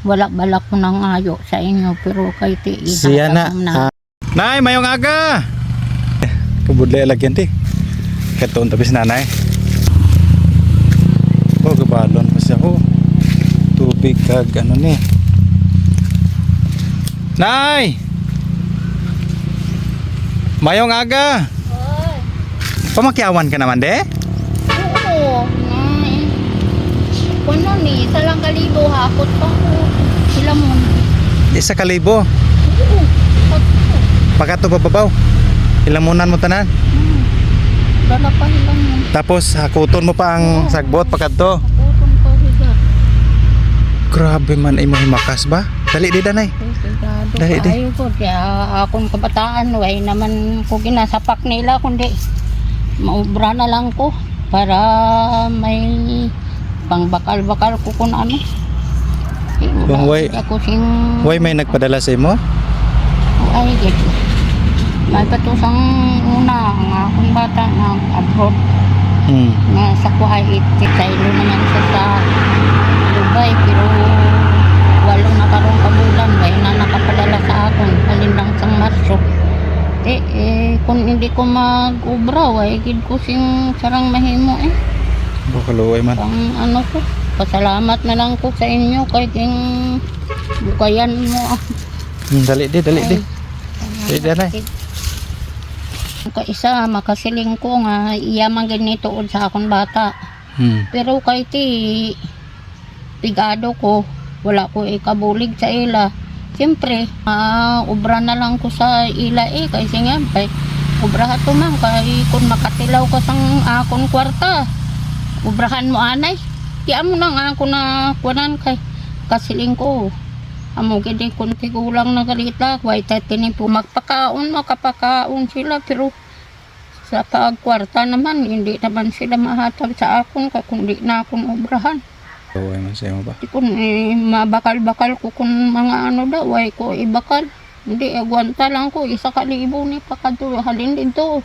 Wala balak ko nang ayo sa inyo pero kay ti Siya na. na. Ah. Nay, mayong aga. Kabudlay lagyan ti. Katuon tapi si nanay. Oh, kabalon pa siya. Oh. Tubig kag ano ni. Nay! Mayong aga. Pamakyawan ka naman de? Oo. Kuno ni isa lang kalibo hakot pa ko. Sila mo. Isa kalibo. Oo. Pagkato bababaw. Ilamunan mo tanan. Hmm. Pa mo. Tapos hakuton mo pa ang sagbot pagkato. Hakuton pa higa. Grabe man ay mo himakas ba? Dali di danay. Dahil di. kayo ko. Kaya akong kabataan, way naman ko ginasapak nila kundi maubra na lang ko para may pangbakal-bakal ko kung ano. Kung way- Ako sing... Way may nagpadala sa imo? Ay, gito. May patusang una ang akong bata na abroad Hmm. na sa Kuwait. Saylo naman siya sa Dubai pero walong nakarong kabulan way na nakapadala sa akin halin lang sang Marso. Eh, eh, kung hindi ko mag-ubra, way gid ko sing sarang mahimo eh. Bakaluway man. Ang ano ko, pasalamat na lang ko sa inyo kay king bukayan mo. ah. Hmm, dali di, dali di. Dali di danay. Ka isa makasiling ko nga iya man ganito sa akong bata. Hmm. Pero kay ti pigado ko, wala ko ikabulig sa ila. Siyempre, ah, ubra na lang ko sa ila eh, kasi nga, kay, ubra to man, kay kung makatilaw ka sang akong kwarta, ubrahan mo anay. Kaya mo nang ako na kunan kay kasiling ko. Amo gidi kung tigulang na galita, why tatini po magpakaon, makapakaon sila, pero sa pagkwarta naman, hindi naman sila mahatag sa akon, kaya kundi na akong obrahan. Bakaluway man sa imo ba? Di kung eh, mabakal-bakal ko kung mga ano daw, ay ko ibakal. Hindi, agwanta lang ko, isa kalibo ni pakado, halin dito.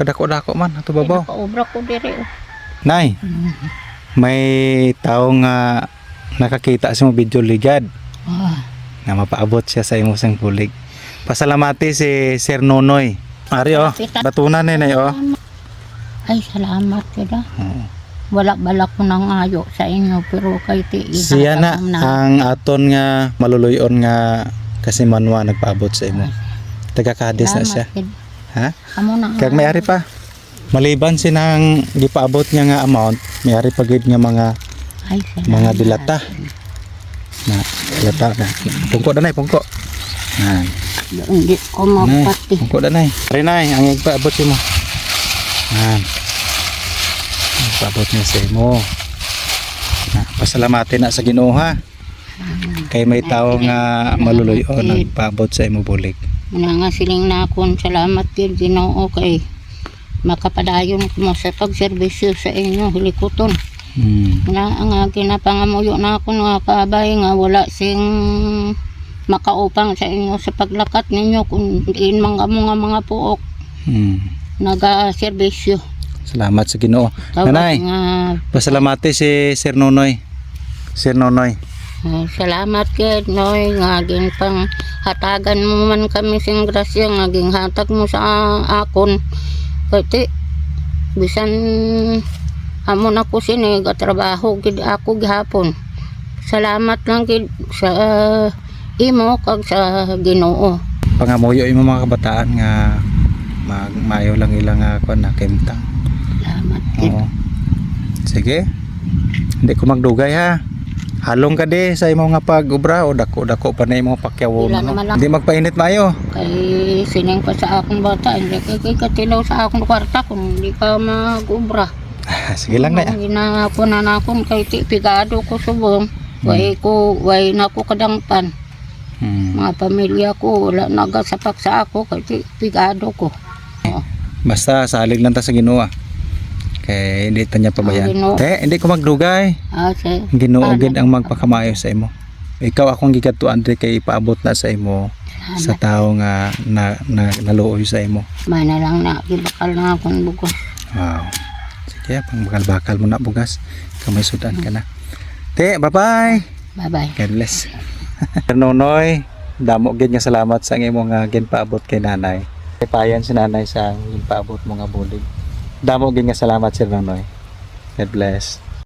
Kadako-dako man, ato babaw. Obra ko dire. Oh. Nay, may tao nga nakakita sa mo video ligad Ah, na mapaabot siya sa imo sang bulig. Pasalamati si Sir Nonoy. Ari oh, batunan ni nay oh. ay, salamat kita. Oo. Wala balak ko nang ayo sa inyo, pero kay ti Siya na ang aton nga maluluyon nga kasi manwa nagpaabot sa imo. Taga-Cadiz na siya. Ha? Amo na. Kag may ari pa. Maliban sinang gipaabot niya nga amount, may ari pa gid nga mga Ay, mga dilata. Na dilata na. Pungko na nay, pungko. Yan. Hindi ko mapati. pungko na nay. Ari nay, ang igpaabot mo. Yan. Paabot niya sa imo. Na, pasalamatin na sa Ginoo ha. Kay may tao nga maluluyon nagpaabot sa imo bulig. Muna nga siling na akong salamat kay Ginoo kay makapadayon mo sa pagserbisyo sa inyo hilikuton. Hmm. Na ang ginapangamuyo na ako nga kaabay nga wala sing makaupang sa inyo sa paglakat ninyo kung diin mga mga mga puok Hmm. naga-serbisyo. Salamat sa Ginoo. Tawag Nanay, nga pasalamati si Sir Nonoy. Sir Nonoy. eh, salamat kay Noy nga gin pang hatagan mo man kami sing grasya nga hatag mo sa akon. Kati bisan amo na ko sini trabaho gid ako gihapon. Salamat lang gid sa ah, imo kag sa Ginoo. Pangamuyo imo mga kabataan nga magmayo lang ilang nga kuan na kemtang. Salamat gid. Oo. Sige. Hindi ko magdugay ha. Halong ka di sa imo nga pag-ubra o dako-dako pa na imo pakyawo Wala no? Hindi magpainit mayo. Kay sining pa sa akong bata, hindi kay kay katilaw sa akong kwarta kung hindi ka mag-ubra. Sige lang na. Ang ginapunan akong kay ti pigado ko subong. Way ko, way na ko kadangpan. Hmm. Mga pamilya ko, wala nagasapak sa ako kay ti pigado ko. Basta salig lang ta sa Ginoo. Ah. Kay hindi ta niya pabayaan. Ginoo. Te, hindi ko magdugay. Ah, si, Ang Ginoo gid ang magpakamayo sa imo. Ikaw akong gigatuan di kay ipaabot na sa imo sa tao nga na, na naluoy sa imo. may na lang na, gibakal na akong bugos. Wow. Sige, pang bakal-bakal mo na bugas. Kamay sudan ka na. Te, bye-bye. Bye-bye. God bless. Nonoy, damo gid nga salamat sa imong nga ginpaabot kay nanay. Payan si nanay sa ginpaabot mo nga bulig. Damo gid nga salamat Sir Nonoy. God bless.